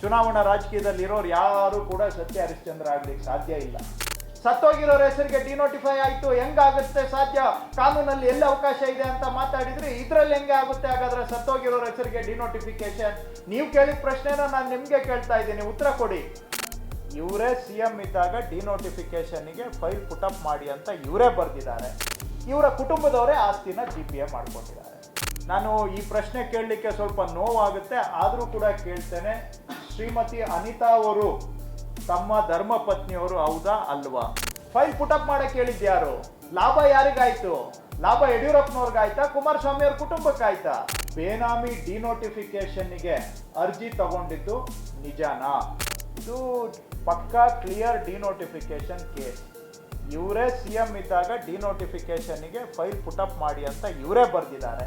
ಚುನಾವಣಾ ರಾಜಕೀಯದಲ್ಲಿ ಇರೋರು ಯಾರು ಕೂಡ ಸತ್ಯ ಹರಿಶ್ಚಂದ್ರ ಆಗ್ಲಿಕ್ಕೆ ಸಾಧ್ಯ ಇಲ್ಲ. ಸತ್ತೋಗಿರೋರ ಹೆಸರಿಗೆ ಡಿನೋಟಿಫೈ ಆಯ್ತು, ಹೆಂಗಾಗುತ್ತೆ ಸಾಧ್ಯ? ಕಾನೂನಲ್ಲಿ ಎಲ್ಲಿ ಅವಕಾಶ ಇದೆ ಅಂತ ಮಾತಾಡಿದ್ರೆ ಇದ್ರಲ್ಲಿ ಹೆಂಗೆ ಆಗುತ್ತೆ? ಹಾಗಾದ್ರೆ ಸತ್ತೋಗಿರೋರ ಹೆಸರಿಗೆ ಡಿನೋಟಿಫಿಕೇಶನ್ ನೀವು ಕೇಳಿದ ಪ್ರಶ್ನೆನ ನಾನು ನಿಮಗೆ ಕೇಳ್ತಾ ಇದ್ದೀನಿ. ಉತ್ತರ ಕೊಡಿ. ಇವರೇ ಸಿ ಎಂ ಇದ್ದಾಗ ಡಿನೋಟಿಫಿಕೇಶನ್ಗೆ ಫೈಲ್ ಪುಟಪ್ ಮಾಡಿ ಅಂತ ಇವರೇ ಬರೆದಿದ್ದಾರೆ. ಇವರ ಕುಟುಂಬದವರೇ ಆಸ್ತಿನ ಜಿ ಪಿ ಎ ಮಾಡ್ಕೊಂಡಿದ್ದಾರೆ. ನಾನು ಈ ಪ್ರಶ್ನೆ ಕೇಳಲಿಕ್ಕೆ ಸ್ವಲ್ಪ ನೋವಾಗುತ್ತೆ, ಆದರೂ ಕೂಡ ಕೇಳ್ತೇನೆ. ಶ್ರೀಮತಿ ಅನಿತಾ ಅವರು ತಮ್ಮ ಧರ್ಮ ಪತ್ನಿಯವರು ಹೌದಾ ಅಲ್ವಾ? ಫೈಲ್ ಪುಟಪ್ ಮಾಡಕ್ಕೆ ಹೇಳಿದ್ಯಾರು ಲಾಭ ಯಾರಿಗಾಯ್ತು? ಲಾಭ ಯಡಿಯೂರಪ್ಪನವ್ರಿಗಾಯ್ತಾ? ಕುಮಾರಸ್ವಾಮಿ ಅವ್ರ ಕುಟುಂಬಕ್ಕಾಯ್ತಾ? ಬೇನಾಮಿ ಡಿನೋಟಿಫಿಕೇಶನ್ಗೆ ಅರ್ಜಿ ತಗೊಂಡಿದ್ದು ನಿಜಾನಾ? ಇದು ಪಕ್ಕಾ ಕ್ಲಿಯರ್ ಡಿನೋಟಿಫಿಕೇಶನ್ ಕೇಸ್. ಇವರೇ ಸಿ ಎಂ ಇದ್ದಾಗ ಡಿನೋಟಿಫಿಕೇಶನ್ಗೆ ಫೈಲ್ ಪುಟಪ್ ಮಾಡಿ ಅಂತ ಇವರೇ ಬರೆದಿದ್ದಾರೆ.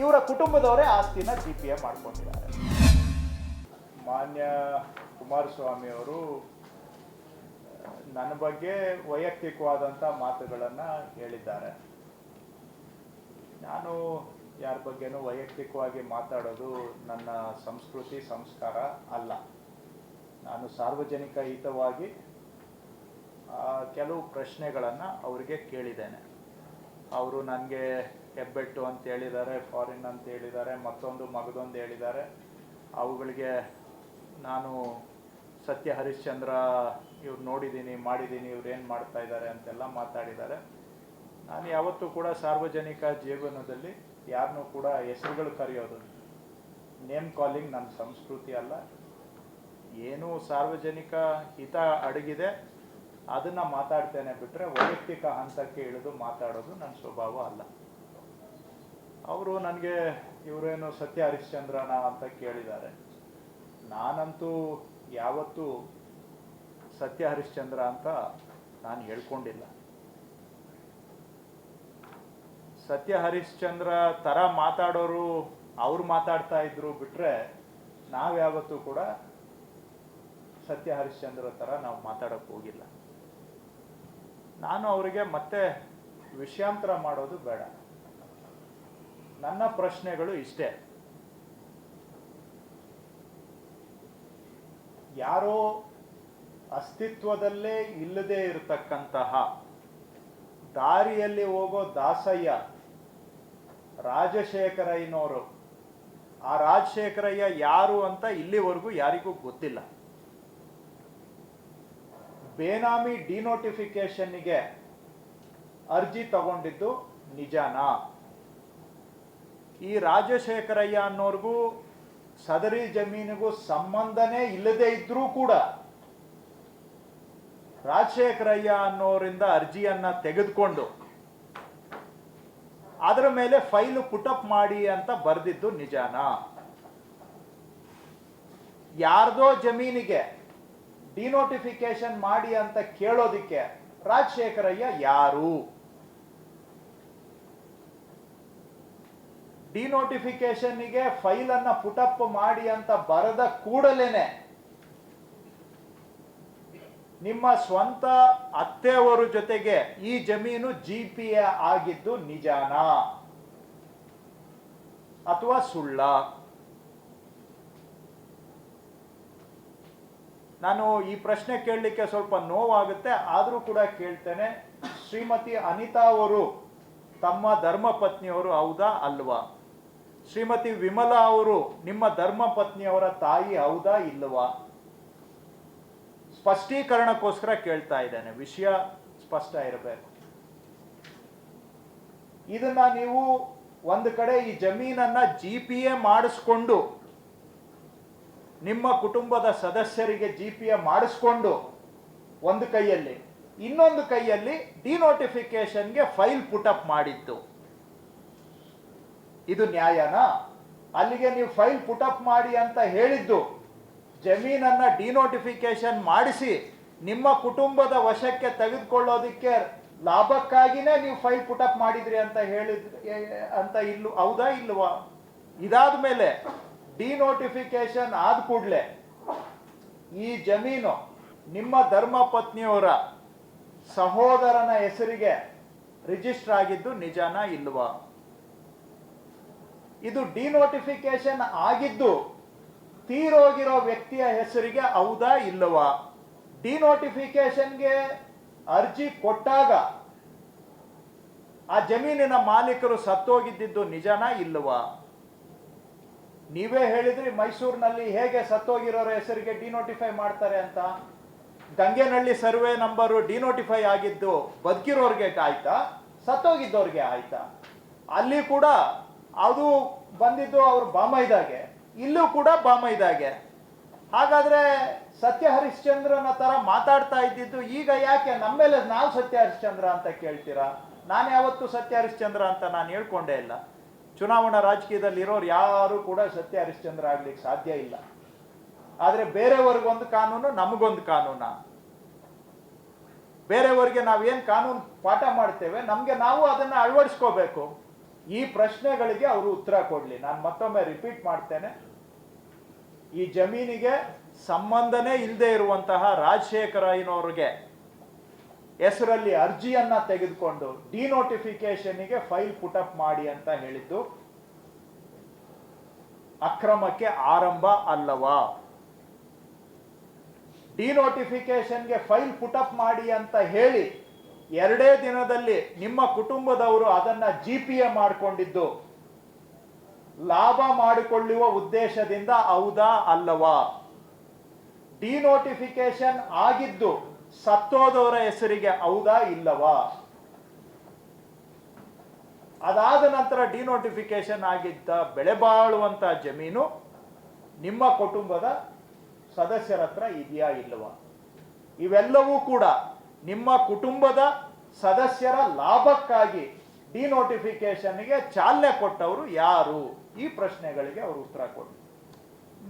ಇವರ ಕುಟುಂಬದವರೇ ಆಸ್ತಿನ ಜಿ ಪಿ ಎ ಮಾಡ್ಕೊಂಡಿದ್ದಾರೆ. ಮಾನ್ಯ ಕುಮಾರಸ್ವಾಮಿ ಅವರು, ನನ್ನ ಬಗ್ಗೆ ವೈಯಕ್ತಿಕವಾದಂಥ ಮಾತುಗಳನ್ನು ಹೇಳಿದ್ದಾರೆ. ನಾನು ಯಾರ ಬಗ್ಗೆನೂ ವೈಯಕ್ತಿಕವಾಗಿ ಮಾತಾಡೋದು ನನ್ನ ಸಂಸ್ಕೃತಿ ಸಂಸ್ಕಾರ ಅಲ್ಲ. ನಾನು ಸಾರ್ವಜನಿಕ ಹಿತವಾಗಿ ಕೆಲವು ಪ್ರಶ್ನೆಗಳನ್ನು ಅವರಿಗೆ ಕೇಳಿದ್ದೇನೆ. ಅವರು ನನಗೆ ಹೆಬ್ಬೆಟ್ಟು ಅಂತ ಹೇಳಿದ್ದಾರೆ, ಫಾರಿನ್ ಅಂತ ಹೇಳಿದ್ದಾರೆ, ಮತ್ತೊಂದು ಮಗದೊಂದು ಹೇಳಿದ್ದಾರೆ. ಅವುಗಳಿಗೆ ನಾನು ಸತ್ಯ ಹರಿಶ್ಚಂದ್ರ ಇವ್ರು ನೋಡಿದ್ದೀನಿ ಮಾಡಿದ್ದೀನಿ ಇವ್ರು ಏನು ಮಾಡ್ತಾ ಇದ್ದಾರೆ ಅಂತೆಲ್ಲ ಮಾತಾಡಿದ್ದಾರೆ ನಾನು ಯಾವತ್ತೂ ಕೂಡ ಸಾರ್ವಜನಿಕ ಜೀವನದಲ್ಲಿ ಯಾರನ್ನೂ ಕೂಡ ಹೆಸರುಗಳು ಕರೆಯೋದು, ನೇಮ್ ಕಾಲಿಂಗ್ ನನ್ನ ಸಂಸ್ಕೃತಿ ಅಲ್ಲ. ಏನು ಸಾರ್ವಜನಿಕ ಹಿತ ಅಡಗಿದೆ, ಅದನ್ನು ಮಾತಾಡ್ತೇನೆ ಬಿಟ್ಟರೆ ವೈಯಕ್ತಿಕ ಹಂತಕ್ಕೆ ಇಳಿದು ಮಾತಾಡೋದು ನನ್ನ ಸ್ವಭಾವ ಅಲ್ಲ. ಅವರು ನನಗೆ ಇವರೇನು ಸತ್ಯ ಹರಿಶ್ಚಂದ್ರನ ಅಂತ ಕೇಳಿದ್ದಾರೆ. ನಾನಂತೂ ಯಾವತ್ತೂ ಸತ್ಯ ಹರಿಶ್ಚಂದ್ರ ಅಂತ ನಾನು ಹೇಳ್ಕೊಂಡಿಲ್ಲ. ಸತ್ಯ ಹರಿಶ್ಚಂದ್ರ ತರ ಮಾತಾಡೋರು ಅವ್ರು ಮಾತಾಡ್ತಾ ಇದ್ರು ಬಿಟ್ರೆ ನಾವ್ಯಾವತ್ತೂ ಕೂಡ ಸತ್ಯ ಹರಿಶ್ಚಂದ್ರ ತರ ನಾವು ಮಾತಾಡಕ್ ಹೋಗಿಲ್ಲ. ನಾನು ಅವರಿಗೆ ಮತ್ತೆ ವಿಷಯಾಂತರ ಮಾಡೋದು ಬೇಡ. ನನ್ನ ಪ್ರಶ್ನೆಗಳು ಇಷ್ಟೇ. ಯಾರೋ ಅಸ್ತಿತ್ವದಲ್ಲೇ ಇಲ್ಲದೆ ಇರತಕ್ಕಂತಹ ದಾರಿಯಲ್ಲಿ ಹೋಗೋ ದಾಸಯ್ಯ ರಾಜಶೇಖರಯ್ಯನವರು ಆ ರಾಜಶೇಖರಯ್ಯ ಯಾರು ಅಂತ ಇಲ್ಲಿವರೆಗೂ ಯಾರಿಗೂ ಗೊತ್ತಿಲ್ಲ. ಬೇನಾಮಿ ಡಿನೋಟಿಫಿಕೇಶನ್ಗೆ ಅರ್ಜಿ ತಗೊಂಡಿದ್ದು ನಿಜಾನ? ಈ ರಾಜಶೇಖರಯ್ಯ ಅನ್ನೋರ್ಗೂ ಸದರಿ ಜಮೀನಿಗೂ ಸಂಬಂಧನೇ ಇಲ್ಲದೆ ಇದ್ರೂ ಕೂಡ ರಾಜಶೇಖರಯ್ಯ ಅನ್ನೋರಿಂದ ಅರ್ಜಿಯನ್ನ ತೆಗೆದುಕೊಂಡು ಅದರ ಮೇಲೆ ಫೈಲ್ ಪುಟಪ್ ಮಾಡಿ ಅಂತ ಬರೆದಿದ್ದು ನಿಜಾನ. ಯಾರ್ದೋ ಜಮೀನಿಗೆ ಡಿನೋಟಿಫಿಕೇಶನ್ ಮಾಡಿ ಅಂತ ಕೇಳೋದಿಕ್ಕೆ ರಾಜಶೇಖರಯ್ಯ ಯಾರು? ಡಿನೋಟಿಫಿಕೇಶನ್ಗೆ ಫೈಲ್ ಅನ್ನ ಪುಟಪ್ ಮಾಡಿ ಅಂತ ಬರದ ಕೂಡಲೇನೆ ನಿಮ್ಮ ಸ್ವಂತ ಅತ್ತೆಯವರ ಜೊತೆಗೆ ಈ ಜಮೀನು ಜಿ ಆಗಿದ್ದು ನಿಜಾನ ಅಥವಾ ಸುಳ್ಳ? ನಾನು ಈ ಪ್ರಶ್ನೆ ಕೇಳಲಿಕ್ಕೆ ಸ್ವಲ್ಪ ನೋವಾಗುತ್ತೆ, ಆದರೂ ಕೂಡ ಕೇಳ್ತೇನೆ. ಶ್ರೀಮತಿ ಅನಿತಾ ಅವರು ತಮ್ಮ ಧರ್ಮಪತ್ನಿಯವರು ಹೌದಾ ಅಲ್ವಾ? ಶ್ರೀಮತಿ ವಿಮಲಾ ಅವರು, ನಿಮ್ಮ ಧರ್ಮ ಪತ್ನಿಯವರ ತಾಯಿ ಹೌದಾ ಇಲ್ಲವಾ? ಸ್ಪಷ್ಟೀಕರಣಕ್ಕೋಸ್ಕರ ಕೇಳ್ತಾ ಇದ್ದೇನೆ. ವಿಷಯ ಸ್ಪಷ್ಟ ಇರಬೇಕು. ಇದನ್ನ ನೀವು ಒಂದು ಕಡೆ ಈ ಜಮೀನನ್ನ ಜಿ ಪಿ ಎ ಮಾಡಿಸ್ಕೊಂಡು, ನಿಮ್ಮ ಕುಟುಂಬದ ಸದಸ್ಯರಿಗೆ ಜಿ ಪಿ ಎ ಮಾಡಿಸ್ಕೊಂಡು ಒಂದು ಕೈಯಲ್ಲಿ, ಇನ್ನೊಂದು ಕೈಯಲ್ಲಿ ಡಿನೋಟಿಫಿಕೇಶನ್ಗೆ ಫೈಲ್ ಪುಟಪ್ ಮಾಡಿದ್ದು. ಇದು ನ್ಯಾಯನಾ? ಅಲ್ಲಿಗೆ ನೀವು ಫೈಲ್ ಪುಟ್ ಅಪ್ ಮಾಡಿ ಅಂತ ಹೇಳಿದ್ದು, ಜಮೀನನ್ನ ಡಿನೋಟಿಫಿಕೇಶನ್ ಮಾಡಿಸಿ, ನಿಮ್ಮ ಕುಟುಂಬದ ವಶಕ್ಕೆ ತೆಗೆದುಕೊಳ್ಳೋದಿಕ್ಕೆ ಲಾಭಕ್ಕಾಗಿನೇ ನೀವು ಫೈಲ್ ಪುಟ್ ಅಪ್ ಮಾಡಿದ್ರಿ ಅಂತ ಹೇಳಿದ್ ಏ- ಅಂತ ಇಲ್ಲೂ, ಹೌದಾ ಇಲ್ವಾ? ಇದಾದ ಮೇಲೆ ಡಿನೋಟಿಫಿಕೇಶನ್ ಆದ ಕೂಡಲೇ ಈ ಜಮೀನು ನಿಮ್ಮ ಧರ್ಮ ಪತ್ನಿಯವರ ಸಹೋದರನ ಹೆಸರಿಗೆ ರಿಜಿಸ್ಟರ್ ಆಗಿದ್ದು ನಿಜಾನ ಇಲ್ವಾ? ಇದು ಡಿನೋಟಿಫಿಕೇಶನ್ ಆಗಿದ್ದು, ತೀರೋಗಿರೋ ವ್ಯಕ್ತಿಯ ಹೆಸರಿಗೆ ಹೌದಾ ಇಲ್ಲವಾ? ಡಿನೋಟಿಫಿಕೇಶನ್ಗೆ ಅರ್ಜಿ ಕೊಟ್ಟಾಗ ಆ ಜಮೀನಿನ ಮಾಲೀಕರು ಸತ್ತೋಗಿದ್ದಿದ್ದು ನಿಜನಾ ಇಲ್ಲವಾ? ನೀವೇ ಹೇಳಿದ್ರಿ ಮೈಸೂರಿನಲ್ಲಿ ಹೇಗೆ ಸತ್ತೋಗಿರೋರ ಹೆಸರಿಗೆ ಡಿನೋಟಿಫೈ ಮಾಡ್ತಾರೆ ಅಂತ. ಗಂಗೆನಹಳ್ಳಿ ಸರ್ವೆ ನಂಬರು ಡಿನೋಟಿಫೈ ಆಗಿದ್ದು ಬದುಕಿರೋರ್ಗೆ ಆಯ್ತಾ? ಸತ್ತೋಗಿದ್ದವ್ರಿಗೆ ಆಯ್ತಾ? ಅಲ್ಲಿ ಕೂಡ ಅದು ಬಂದಿದ್ದು ಅವ್ರ ಬಾಮೈದಾಗೆ ಇಲ್ಲೂ ಕೂಡ ಬಾಮೈದಾಗೆ ಹಾಗಾದ್ರೆ ಸತ್ಯ ಹರಿಶ್ಚಂದ್ರನ ತರ ಮಾತಾಡ್ತಾ ಇದ್ದಿದ್ದು ಈಗ ಯಾಕೆ? ನಮ್ಮ ಮೇಲೆ ನಾವು ಸತ್ಯ ಹರಿಶ್ಚಂದ್ರ ಅಂತ ಕೇಳ್ತೀರಾ? ನಾನು ಯಾವತ್ತೂ ಸತ್ಯ ಹರಿಶ್ಚಂದ್ರ ಅಂತ ನಾನು ಹೇಳ್ಕೊಂಡೇ ಇಲ್ಲ. ಚುನಾವಣಾ ರಾಜಕೀಯದಲ್ಲಿ ಇರೋರು ಯಾರು ಕೂಡ ಸತ್ಯ ಹರಿಶ್ಚಂದ್ರ ಆಗ್ಲಿಕ್ಕೆ ಸಾಧ್ಯ ಇಲ್ಲ. ಆದ್ರೆ ಬೇರೆಯವ್ರಿಗೊಂದು ಕಾನೂನು, ನಮಗೊಂದು ಕಾನೂನ? ಬೇರೆಯವರಿಗೆ ನಾವೇನ್ ಕಾನೂನು ಪಾಠ ಮಾಡ್ತೇವೆ, ನಮಗೆ ನಾವು ಅದನ್ನ ಅಳವಡಿಸ್ಕೋಬೇಕು. ಈ ಪ್ರಶ್ನೆಗಳಿಗೆ ಅವರು ಉತ್ತರ ಕೊಡ್ಲಿ. ನಾನು ಮತ್ತೊಮ್ಮೆ ರಿಪೀಟ್ ಮಾಡ್ತೇನೆ. ಈ ಜಮೀನಿಗೆ ಸಂಬಂಧನೇ ಇಲ್ಲದೆ ಇರುವಂತಹ ರಾಜಶೇಖರ ಅಯ್ಯನವ್ರಿಗೆ ಹೆಸರಲ್ಲಿ ಅರ್ಜಿಯನ್ನ ತೆಗೆದುಕೊಂಡು ಡಿನೋಟಿಫಿಕೇಶನ್ಗೆ ಫೈಲ್ ಪುಟಪ್ ಮಾಡಿ ಅಂತ ಹೇಳಿದ್ದು, ಅಕ್ರಮಕ್ಕೆ ಆರಂಭ ಅಲ್ಲವಾ? ಡಿನೋಟಿಫಿಕೇಶನ್ಗೆ ಫೈಲ್ ಪುಟಪ್ ಮಾಡಿ ಅಂತ ಹೇಳಿ ಎರಡೇ ದಿನದಲ್ಲಿ ನಿಮ್ಮ ಕುಟುಂಬದವರು ಅದನ್ನ ಜಿ ಪಿ ಎ ಮಾಡಿಕೊಂಡಿದ್ದು. ಲಾಭ ಮಾಡಿಕೊಳ್ಳುವ ಉದ್ದೇಶದಿಂದ ಹೌದಾ ಅಲ್ಲವಾ? ಡಿನೋಟಿಫಿಕೇಶನ್ ಆಗಿದ್ದು ಸತ್ತೋದವರ ಹೆಸರಿಗೆ ಹೌದಾ ಇಲ್ಲವಾ? ಅದಾದ ನಂತರ ಡಿನೋಟಿಫಿಕೇಶನ್ ಆಗಿದ್ದ ಬೆಳೆ ಬಾಳುವಂತ ಜಮೀನು ನಿಮ್ಮ ಕುಟುಂಬದ ಸದಸ್ಯರ ಹತ್ರ ಇದೆಯಾ ಇಲ್ಲವಾ? ಇವೆಲ್ಲವೂ ಕೂಡ ನಿಮ್ಮ ಕುಟುಂಬದ ಸದಸ್ಯರ ಲಾಭಕ್ಕಾಗಿ ಡಿನೋಟಿಫಿಕೇಶನ್ಗೆ ಚಾಲನೆ ಕೊಟ್ಟವರು ಯಾರು? ಈ ಪ್ರಶ್ನೆಗಳಿಗೆ ಅವರು ಉತ್ತರ ಕೊಡಿ.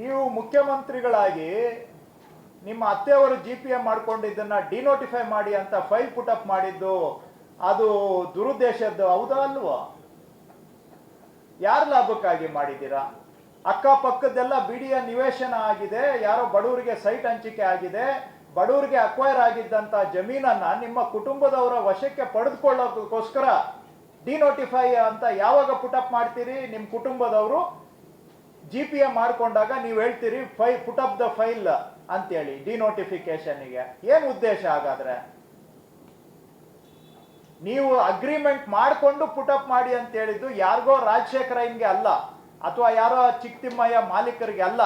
ನೀವು ಮುಖ್ಯಮಂತ್ರಿಗಳಾಗಿ ನಿಮ್ಮ ಅತ್ತೆಯವರು ಜಿ ಪಿ ಎಂ ಮಾಡ್ಕೊಂಡಿದ್ದನ್ನ ಡಿನೋಟಿಫೈ ಮಾಡಿ ಅಂತ ಫೈಲ್ ಪುಟಪ್ ಮಾಡಿದ್ದು, ಅದು ದುರುದ್ದೇಶದ್ದು ಹೌದಾ ಅಲ್ವಾ? ಯಾರ ಲಾಭಕ್ಕಾಗಿ ಮಾಡಿದ್ದೀರಾ? ಅಕ್ಕಪಕ್ಕದೆಲ್ಲ ಬಿಡಿಯ ನಿವೇಶನ ಆಗಿದೆ, ಯಾರೋ ಬಡವರಿಗೆ ಸೈಟ್ ಹಂಚಿಕೆ ಆಗಿದೆ ಬಡವರಿಗೆ ಅಕ್ವೈರ್ ಆಗಿದ್ದಂತ ಜಮೀನನ್ನ ನಿಮ್ಮ ಕುಟುಂಬದವರ ವಶಕ್ಕೆ ಪಡೆದುಕೊಳ್ಳೋದಕ್ಕೋಸ್ಕರ ಡಿನೋಟಿಫೈ ಅಂತ ಯಾವಾಗ ಪುಟಪ್ ಮಾಡ್ತೀರಿ? ನಿಮ್ಮ ಕುಟುಂಬದವರು ಜಿ ಪಿ ಎ ಮಾಡ್ಕೊಂಡಾಗ ನೀವು ಹೇಳ್ತೀರಿ, ಫೈ ಪುಟ್ ಅಪ್ ದ ಫೈಲ್ ಅಂತೇಳಿ ಡಿನೋಟಿಫಿಕೇಶನ್ಗೆ ಏನು ಉದ್ದೇಶ ಹಾಗಾದ್ರೆ? ನೀವು ಅಗ್ರಿಮೆಂಟ್ ಮಾಡಿಕೊಂಡು ಪುಟಪ್ ಮಾಡಿ ಅಂತ ಹೇಳಿದ್ದು ಯಾರಿಗೋ ರಾಜಶೇಖರ ಹಿಂಗೆ ಅಲ್ಲ, ಅಥವಾ ಯಾರೋ ಚಿಕ್ಕತಿಮ್ಮಯ್ಯ ಮಾಲೀಕರಿಗೆ ಅಲ್ಲ.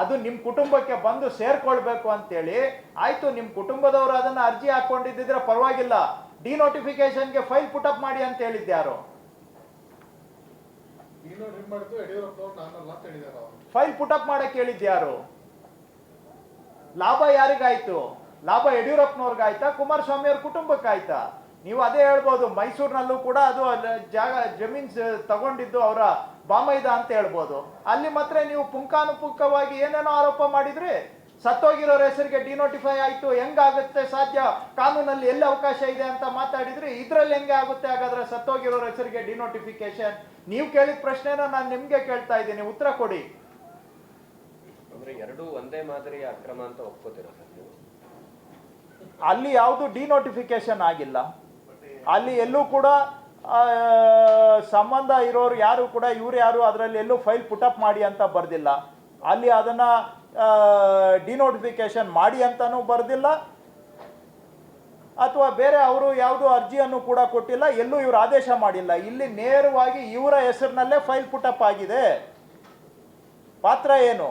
ಅದು ನಿಮ್ಮ ಕುಟುಂಬಕ್ಕೆ ಬಂದು ಸೇರ್ಕೊಳ್ಬೇಕು ಅಂತೇಳಿ ಆಯ್ತು ನಿಮ್ಮ ಕುಟುಂಬದವರು ಅದನ್ನ ಅರ್ಜಿ ಹಾಕೊಂಡಿದ್ದಿದ್ರೆ ಪರವಾಗಿಲ್ಲ. ಡಿನೋಟಿಫಿಕೇಶನ್ಗೆ ಫೈಲ್ ಪುಟಪ್ ಮಾಡಿ ಅಂತ ಹೇಳಿದ್ದೆ ಯಾರು? ಫೈಲ್ ಪುಟ್ ಅಪ್ ಮಾಡಕ್ ಅಂತ ಯಾರು? ಲಾಭ ಯಾರಿಗಾಯ್ತು? ಲಾಭ ಯಡಿಯೂರಪ್ಪನವ್ರಿಗಾಯ್ತಾ ಕುಮಾರಸ್ವಾಮಿ ಅವ್ರ ಕುಟುಂಬಕ್ಕಾಯ್ತಾ? ನೀವು ಅದೇ ಹೇಳ್ಬೋದು ಮೈಸೂರಿನಲ್ಲೂ ಕೂಡ ಅದು ಜಾಗ ಜಮೀನ್ ತಗೊಂಡಿದ್ದು ಅವರ ಬಾಮೈದ ಅಂತ ಹೇಳ್ಬೋದು. ಅಲ್ಲಿ ಮಾತ್ರ ನೀವು ಪುಂಖಾನುಪುಂಖವಾಗಿ ಏನೇನೋ ಆರೋಪ ಮಾಡಿದ್ರಿ ಸತ್ತೋಗಿರೋರ ಹೆಸರಿಗೆ ಡಿನೋಟಿಫೈ ಆಯಿತು ಹೆಂಗಾಗುತ್ತೆ ಸಾಧ್ಯ? ಕಾನೂನಲ್ಲಿ ಎಲ್ಲಿ ಅವಕಾಶ ಇದೆ ಅಂತ ಮಾತಾಡಿದ್ರಿ ಇದರಲ್ಲಿ ಹೆಂಗೆ ಆಗುತ್ತೆ? ಹಾಗಾದ್ರೆ ಸತ್ತೋಗಿರೋರ ಹೆಸರಿಗೆ ಡಿನೋಟಿಫಿಕೇಶನ್ ನೀವು ಕೇಳಿದ ಪ್ರಶ್ನೆನ ನಾನು ನಿಮಗೆ ಕೇಳ್ತಾ ಇದ್ದೀನಿ. ಉತ್ತರ ಕೊಡಿ. ಅಂದ್ರೆ ಎರಡೂ ಒಂದೇ ಮಾದರಿಯ ಅಕ್ರಮ ಅಂತ ಒಪ್ಕೋತೀರ ಅಲ್ಲಿ ಯಾವುದು ಡಿನೋಟಿಫಿಕೇಶನ್ ಆಗಿಲ್ಲ. ಅಲ್ಲಿ ಎಲ್ಲೂ ಕೂಡ ಸಂಬಂಧ ಇರೋರು ಯಾರು ಕೂಡ, ಇವ್ರು ಯಾರು ಅದರಲ್ಲಿ ಎಲ್ಲೂ ಫೈಲ್ ಪುಟಪ್ ಮಾಡಿ ಅಂತ ಬರೆದಿಲ್ಲ. ಅಲ್ಲಿ ಅದನ್ನ ಡಿನೋಟಿಫಿಕೇಶನ್ ಮಾಡಿ ಅಂತಾನೂ ಬರೆದಿಲ್ಲ. ಅಥವಾ ಬೇರೆ ಅವರು ಯಾವುದು ಅರ್ಜಿಯನ್ನು ಕೂಡ ಕೊಟ್ಟಿಲ್ಲ, ಎಲ್ಲೂ ಇವರು ಆದೇಶ ಮಾಡಿಲ್ಲ. ಇಲ್ಲಿ ನೇರವಾಗಿ ಇವರ ಹೆಸರಿನಲ್ಲೇ ಫೈಲ್ ಪುಟಪ್ ಆಗಿದೆ. ಪಾತ್ರ ಏನು?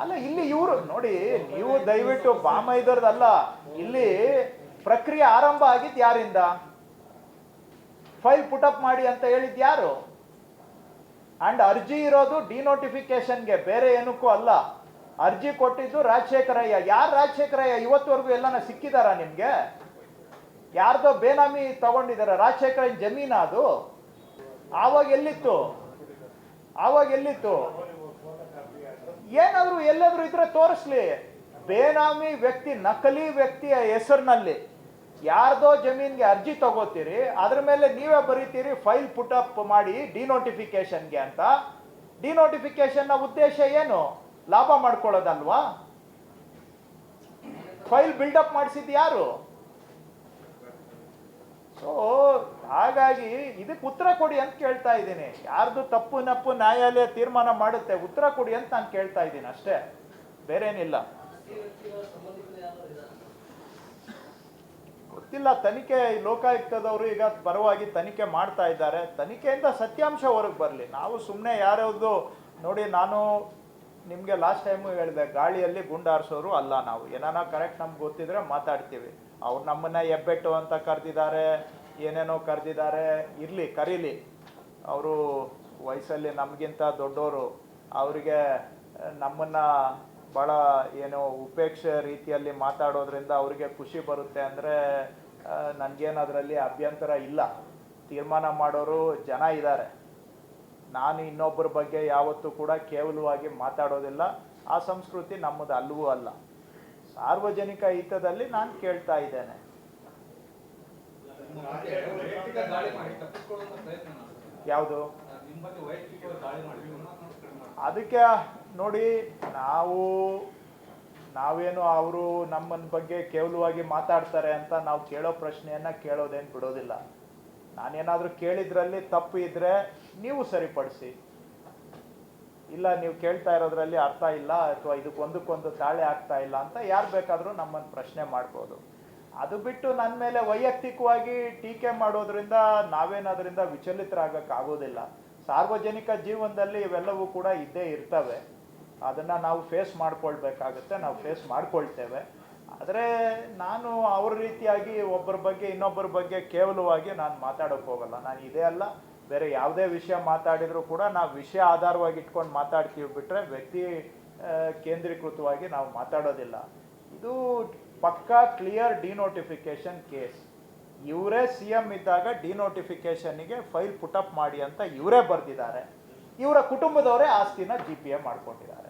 ಅಲ್ಲ, ಇಲ್ಲಿ ಇವರು, ನೋಡಿ, ನೀವು ದಯವಿಟ್ಟು ಬಾಮೈದರ್ದಲ್ಲ, ಇಲ್ಲಿ ಪ್ರಕ್ರಿಯೆ ಆರಂಭ ಆಗಿದ್ದು ಯಾರಿಂದ? ಫೈಲ್ ಪುಟಪ್ ಮಾಡಿ ಅಂತ ಹೇಳಿದ್ ಯಾರು? ಅಂಡ್ ಅರ್ಜಿ ಇರೋದು ಡಿನೋಟಿಫಿಕೇಶನ್ಗೆ ಬೇರೆ ಏನಕ್ಕೂ ಅಲ್ಲ. ಅರ್ಜಿ ಕೊಟ್ಟಿದ್ದು ರಾಜಶೇಖರಯ್ಯ ಯಾರು ರಾಜಶೇಖರಯ್ಯ ಇವತ್ತುವರೆಗೂ ಎಲ್ಲನ ಸಿಕ್ಕಿದಾರ ನಿಮ್ಗೆ? ಯಾರ್ದೋ ಬೇನಾಮಿ ತಗೊಂಡಿದಾರ? ರಾಜಶೇಖರ ಜಮೀನ ಅದು? ಆವಾಗ ಎಲ್ಲಿತ್ತು? ಆವಾಗ ಎಲ್ಲಿತ್ತು? ಏನಾದ್ರು ಎಲ್ಲಾದ್ರೂ ಇದ್ರೆ ತೋರಿಸ್ಲಿ. ಬೇನಾಮಿ ವ್ಯಕ್ತಿ, ನಕಲಿ ವ್ಯಕ್ತಿಯ ಹೆಸರಿನಲ್ಲಿ. ಯಾರ್ದೋ ಜಮೀನ್ಗೆ ಅರ್ಜಿ ತಗೋತೀರಿ, ಅದ್ರ ಮೇಲೆ ನೀವೇ ಬರೀತೀರಿ, ಫೈಲ್ ಪುಟಪ್ ಮಾಡಿ ಡಿನೋಟಿಫಿಕೇಶನ್ಗೆ ಅಂತ. ಡಿನೋಟಿಫಿಕೇಶನ್ನ ಉದ್ದೇಶ ಏನು? ಲಾಭ ಮಾಡ್ಕೊಳ್ಳೋದಲ್ವಾ? ಫೈಲ್ ಬಿಲ್ಡಪ್ ಮಾಡಿಸಿದ್ ಯಾರು? ಸೊ ಹಾಗಾಗಿ ಇದಕ್ಕೆ ಉತ್ತರ ಕೊಡಿ ಅಂತ ಕೇಳ್ತಾ ಇದ್ದೀನಿ. ಯಾರ್ದು ತಪ್ಪು ನಪ್ಪು ನ್ಯಾಯಾಲಯ ತೀರ್ಮಾನ ಮಾಡುತ್ತೆ, ಉತ್ತರ ಕೊಡಿ ಅಂತ ನಾನು ಕೇಳ್ತಾ ಇದ್ದೀನಿ ಅಷ್ಟೇ. ಬೇರೇನಿಲ್ಲ. ಗೊತ್ತಿಲ್ಲ, ತನಿಖೆ ಲೋಕಾಯುಕ್ತದವರು ಈಗ ಪರವಾಗಿ ತನಿಖೆ ಮಾಡ್ತಾ ಇದ್ದಾರೆ. ತನಿಖೆಯಿಂದ ಸತ್ಯಾಂಶ ಹೊರಗೆ ಬರಲಿ. ನಾವು ಸುಮ್ಮನೆ ಯಾರ್ಯಾವುದು ನೋಡಿ, ನಾನು ನಿಮಗೆ ಲಾಸ್ಟ್ ಟೈಮು ಹೇಳಿದೆ, ಗಾಳಿಯಲ್ಲಿ ಗುಂಡಾರಿಸೋರು ಅಲ್ಲ ನಾವು. ಏನಾನ ಕರೆಕ್ಟ್ ನಮ್ಗೆ ಗೊತ್ತಿದ್ರೆ ಮಾತಾಡ್ತೀವಿ. ಅವ್ರು ನಮ್ಮನ್ನ ಎಬ್ಬೆಟ್ಟು ಅಂತ ಕರೆದಿದ್ದಾರೆ, ಏನೇನೋ ಕರೆದಿದ್ದಾರೆ. ಇರಲಿ, ಕರೀಲಿ. ಅವರು ವಯಸ್ಸಲ್ಲಿ ನಮಗಿಂತ ದೊಡ್ಡವರು ಅವರಿಗೆ ನಮ್ಮನ್ನ ಭಾಳ ಏನು ಉಪೇಕ್ಷೆ ರೀತಿಯಲ್ಲಿ ಮಾತಾಡೋದ್ರಿಂದ ಅವರಿಗೆ ಖುಷಿ ಬರುತ್ತೆ ಅಂದರೆ ನನಗೇನು ಅದರಲ್ಲಿ ಅಭ್ಯಂತರ ಇಲ್ಲ. ತೀರ್ಮಾನ ಮಾಡೋರು ಜನ ಇದ್ದಾರೆ. ನಾನು ಇನ್ನೊಬ್ಬರ ಬಗ್ಗೆ ಯಾವತ್ತೂ ಕೂಡ ಕೇವಲವಾಗಿ ಮಾತಾಡೋದಿಲ್ಲ. ಆ ಸಂಸ್ಕೃತಿ ನಮ್ಮದು ಅಲ್ಲವೂ ಅಲ್ಲ. ಸಾರ್ವಜನಿಕ ಹಿತದಲ್ಲಿ ನಾನು ಕೇಳ್ತಾ ಇದ್ದೇನೆ. ಯಾವುದು? ಅದಕ್ಕೆ ನೋಡಿ, ನಾವು, ನಾವೇನು ಅವರು ನಮ್ಮನ ಬಗ್ಗೆ ಕೇವಲವಾಗಿ ಮಾತಾಡ್ತಾರೆ ಅಂತ ನಾವು ಕೇಳೋ ಪ್ರಶ್ನೆಯನ್ನ ಕೇಳೋದೇನು ಬಿಡೋದಿಲ್ಲ. ನಾನೇನಾದರೂ ಕೇಳಿದ್ರಲ್ಲಿ ತಪ್ಪು ಇದ್ರೆ ನೀವು ಸರಿಪಡಿಸಿ. ಇಲ್ಲ, ನೀವು ಕೇಳ್ತಾ ಇರೋದ್ರಲ್ಲಿ ಅರ್ಥ ಇಲ್ಲ ಅಥವಾ ಇದಕ್ಕೊಂದಕ್ಕೊಂದು ತಾಳೆ ಆಗ್ತಾ ಇಲ್ಲ ಅಂತ ಯಾರು ಬೇಕಾದರೂ ನಮ್ಮನ್ನು ಪ್ರಶ್ನೆ ಮಾಡ್ಬೋದು. ಅದು ಬಿಟ್ಟು ನನ್ನ ಮೇಲೆ ವೈಯಕ್ತಿಕವಾಗಿ ಟೀಕೆ ಮಾಡೋದ್ರಿಂದ ನಾವೇನಾದ್ರಿಂದ ವಿಚಲಿತರಾಗಕ್ಕಾಗೋದಿಲ್ಲ ಸಾರ್ವಜನಿಕ ಜೀವನದಲ್ಲಿ ಇವೆಲ್ಲವೂ ಕೂಡ ಇದ್ದೇ ಇರ್ತವೆ. ಅದನ್ನು ನಾವು ಫೇಸ್ ಮಾಡ್ಕೊಳ್ಬೇಕಾಗತ್ತೆ, ನಾವು ಫೇಸ್ ಮಾಡ್ಕೊಳ್ತೇವೆ. ಆದರೆ ನಾನು ಅವ್ರ ರೀತಿಯಾಗಿ ಒಬ್ಬರ ಬಗ್ಗೆ, ಇನ್ನೊಬ್ಬರ ಬಗ್ಗೆ ಕೇವಲವಾಗಿ ನಾನು ಮಾತಾಡೋಕೆ ಹೋಗಲ್ಲ. ನಾನು ಇದೇ ಅಲ್ಲ, ಬೇರೆ ಯಾವುದೇ ವಿಷಯ ಮಾತಾಡಿದರೂ ಕೂಡ ನಾವು ವಿಷಯ ಆಧಾರವಾಗಿ ಇಟ್ಕೊಂಡು ಮಾತಾಡ್ತೀವಿ ಬಿಟ್ಟರೆ ವ್ಯಕ್ತಿ ಕೇಂದ್ರೀಕೃತವಾಗಿ ನಾವು ಮಾತಾಡೋದಿಲ್ಲ. ಇದು ಪಕ್ಕಾ ಕ್ಲಿಯರ್ ಡಿನೋಟಿಫಿಕೇಶನ್ ಕೇಸ್ ಇವರೇ ಸಿ ಎಂ ಇದ್ದಾಗ ಡಿನೋಟಿಫಿಕೇಶನ್ಗೆ ಫೈಲ್ ಪುಟಪ್ ಮಾಡಿ ಅಂತ ಇವರೇ ಬರೆದಿದ್ದಾರೆ. ಇವರ ಕುಟುಂಬದವರೇ ಆಸ್ತಿನ ಜಿ ಪಿ ಎ ಮಾಡ್ಕೊಂಡಿದ್ದಾರೆ.